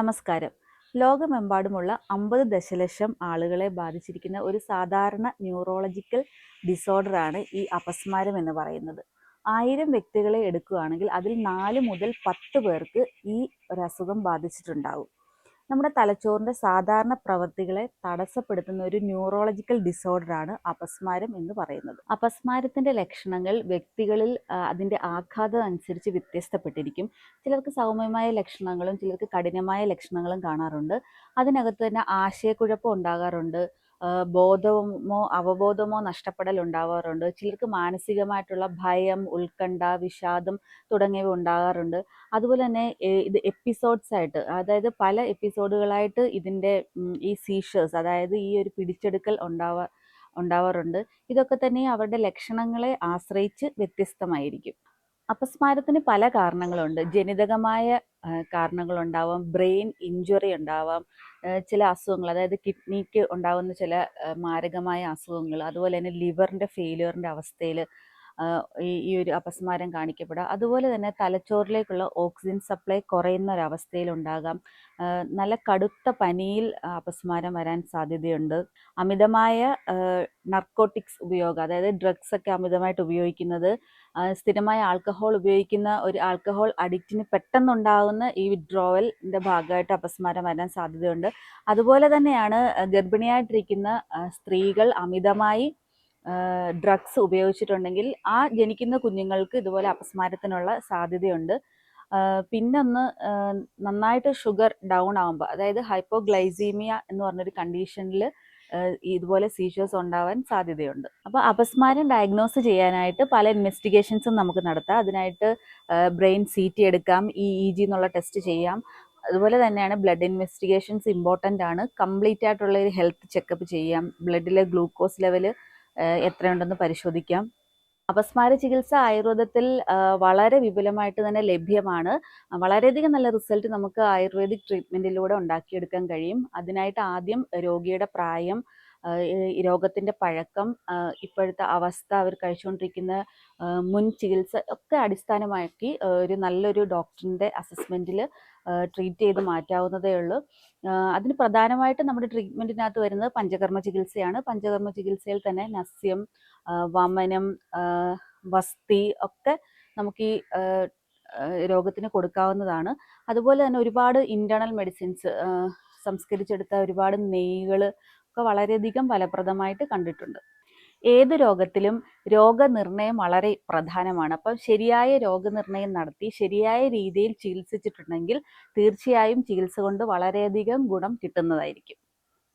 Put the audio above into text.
നമസ്കാരം. ലോകമെമ്പാടുമുള്ള അമ്പത് ദശലക്ഷം ആളുകളെ ബാധിച്ചിരിക്കുന്ന ഒരു സാധാരണ ന്യൂറോളജിക്കൽ ഡിസോർഡറാണ് ഈ അപസ്മാരം എന്ന് പറയുന്നത്. ആയിരം വ്യക്തികളെ എടുക്കുകയാണെങ്കിൽ അതിൽ നാല് മുതൽ പത്ത് പേർക്ക് ഈ ഒരു അസുഖം ബാധിച്ചിട്ടുണ്ടാകും നമ്മുടെ തലച്ചോറിന്റെ സാധാരണ പ്രവൃത്തികളെ തടസ്സപ്പെടുത്തുന്ന ഒരു ന്യൂറോളജിക്കൽ ഡിസോർഡറാണ് അപസ്മാരം എന്ന് പറയുന്നത്. അപസ്മാരത്തിന്റെ ലക്ഷണങ്ങൾ വ്യക്തികളിൽ അതിന്റെ ആഘാതം അനുസരിച്ച് വ്യത്യസ്തപ്പെട്ടിരിക്കും. ചിലർക്ക് സൗമ്യമായ ലക്ഷണങ്ങളും ചിലർക്ക് കഠിനമായ ലക്ഷണങ്ങളും കാണാറുണ്ട്. അതിനകത്ത് തന്നെ ആശയക്കുഴപ്പം ഉണ്ടാകാറുണ്ട്. ബോധമോ അവബോധമോ നഷ്ടപ്പെടൽ ഉണ്ടാവാറുണ്ട്. ചിലർക്ക് മാനസികമായിട്ടുള്ള ഭയം ഉത്കണ്ഠ വിഷാദം തുടങ്ങിയവ ഉണ്ടാകാറുണ്ട്. അതുപോലെ തന്നെ ഇത് എപ്പിസോഡ്സ് ആയിട്ട് അതായത് പല എപ്പിസോഡുകളായിട്ട് ഇതിന്റെ ഈ സീഷേഴ്സ് അതായത് ഈ ഒരു പിടിച്ചെടുക്കൽ ഉണ്ടാവാ ഉണ്ടാവാറുണ്ട്. ഇതൊക്കെ തന്നെ അവരുടെ ലക്ഷണങ്ങളെ ആശ്രയിച്ച് വ്യത്യസ്തമായിരിക്കും. അപസ്മാരത്തിന് പല കാരണങ്ങളുണ്ട്. ജനിതകമായ കാരണങ്ങളുണ്ടാവാം. ബ്രെയിൻ ഇഞ്ചുറി ഉണ്ടാവാം. ചില അസുഖങ്ങൾ അതായത് കിഡ്നിക്ക് ഉണ്ടാകുന്ന ചില മാരകമായ അസുഖങ്ങൾ അതുപോലെ തന്നെ ലിവറിന്റെ ഫെയിലിയറിന്റെ അവസ്ഥയിൽ ഈ ഒരു അപസ്മാരം കാണിക്കപ്പെടുക. അതുപോലെ തന്നെ തലച്ചോറിലേക്കുള്ള ഓക്സിജൻ സപ്ലൈ കുറയുന്ന ഒരവസ്ഥയിലുണ്ടാകാം നല്ല കടുത്ത പനിയിൽ അപസ്മാരം വരാൻ സാധ്യതയുണ്ട്. അമിതമായ നർക്കോട്ടിക്സ് ഉപയോഗം അതായത് ഡ്രഗ്സ് ഒക്കെ അമിതമായിട്ട് ഉപയോഗിക്കുന്നത് സ്ഥിരമായ ആൽക്കഹോൾ ഉപയോഗിക്കുന്ന ഒരു ആൽക്കഹോൾ അഡിക്റ്റിന് പെട്ടെന്നുണ്ടാകുന്ന ഈ വിഡ്രോവലിന്റെ ഭാഗമായിട്ട് അപസ്മാരം വരാൻ സാധ്യതയുണ്ട്. അതുപോലെ തന്നെയാണ് ഗർഭിണിയായിട്ടിരിക്കുന്ന സ്ത്രീകൾ അമിതമായി ഡ്രഗ്സ് ഉപയോഗിച്ചിട്ടുണ്ടെങ്കിൽ ആ ജനിക്കുന്ന കുഞ്ഞുങ്ങൾക്ക് ഇതുപോലെ അപസ്മാരത്തിനുള്ള സാധ്യതയുണ്ട്. പിന്നൊന്ന് നന്നായിട്ട് ഷുഗർ ഡൗൺ ആകുമ്പോൾ അതായത് ഹൈപ്പോഗ്ലൈസീമിയ എന്ന് പറഞ്ഞൊരു കണ്ടീഷനിൽ ഇതുപോലെ സീഷേഴ്സ് ഉണ്ടാവാൻ സാധ്യതയുണ്ട്. അപ്പോൾ അപസ്മാരം ഡയഗ്നോസ് ചെയ്യാനായിട്ട് പല ഇൻവെസ്റ്റിഗേഷൻസും നമുക്ക് നടത്താം. അതിനായിട്ട് ബ്രെയിൻ സി ടി എടുക്കാം ഇ ഇ ജി എന്നുള്ള ടെസ്റ്റ് ചെയ്യാം. അതുപോലെ തന്നെയാണ് ബ്ലഡ് ഇൻവെസ്റ്റിഗേഷൻസ് ഇമ്പോർട്ടന്റ് ആണ്. കംപ്ലീറ്റ് ആയിട്ടുള്ള ഒരു ഹെൽത്ത് ചെക്കപ്പ് ചെയ്യാം. ബ്ലഡിലെ ഗ്ലൂക്കോസ് ലെവൽ എത്രയുണ്ടെന്ന് പരിശോധിക്കാം. അപസ്മാര ചികിത്സ ആയുർവേദത്തിൽ വളരെ വിപുലമായിട്ട് തന്നെ ലഭ്യമാണ്. വളരെയധികം നല്ല റിസൾട്ട് നമുക്ക് ആയുർവേദിക് ട്രീറ്റ്മെന്റിലൂടെ ഉണ്ടാക്കിയെടുക്കാൻ കഴിയും. അതിനായിട്ട് ആദ്യം രോഗിയുടെ പ്രായം രോഗത്തിന്റെ പഴക്കം ഇപ്പോഴത്തെ അവസ്ഥ അവർ കഴിച്ചുകൊണ്ടിരിക്കുന്ന മുൻ ചികിത്സ ഒക്കെ അടിസ്ഥാനമാക്കി ഒരു നല്ലൊരു ഡോക്ടറിന്റെ അസസ്മെന്റിൽ ട്രീറ്റ് ചെയ്ത് മാറ്റാവുന്നതേ ഉള്ളൂ. അതിന് പ്രധാനമായിട്ട് നമ്മുടെ ട്രീറ്റ്മെന്റിനകത്ത് വരുന്നത് പഞ്ചകർമ്മ ചികിത്സയാണ്. പഞ്ചകർമ്മ ചികിത്സയിൽ തന്നെ നസ്യം വമനം വസ്തി ഒക്കെ നമുക്ക് ഈ രോഗത്തിന് കൊടുക്കാവുന്നതാണ്. അതുപോലെ തന്നെ ഒരുപാട് ഇന്റേർണൽ മെഡിസിൻസ് സംസ്കരിച്ചെടുത്ത ഒരുപാട് നെയ്കൾ ഒക്കെ വളരെയധികം ഫലപ്രദമായിട്ട് കണ്ടിട്ടുണ്ട്. ഏത് രോഗത്തിലും രോഗനിർണയം വളരെ പ്രധാനമാണ്. അപ്പം ശരിയായ രോഗനിർണയം നടത്തി ശരിയായ രീതിയിൽ ചികിത്സിച്ചിട്ടുണ്ടെങ്കിൽ തീർച്ചയായും ചികിത്സ കൊണ്ട് വളരെയധികം ഗുണം കിട്ടുന്നതായിരിക്കും.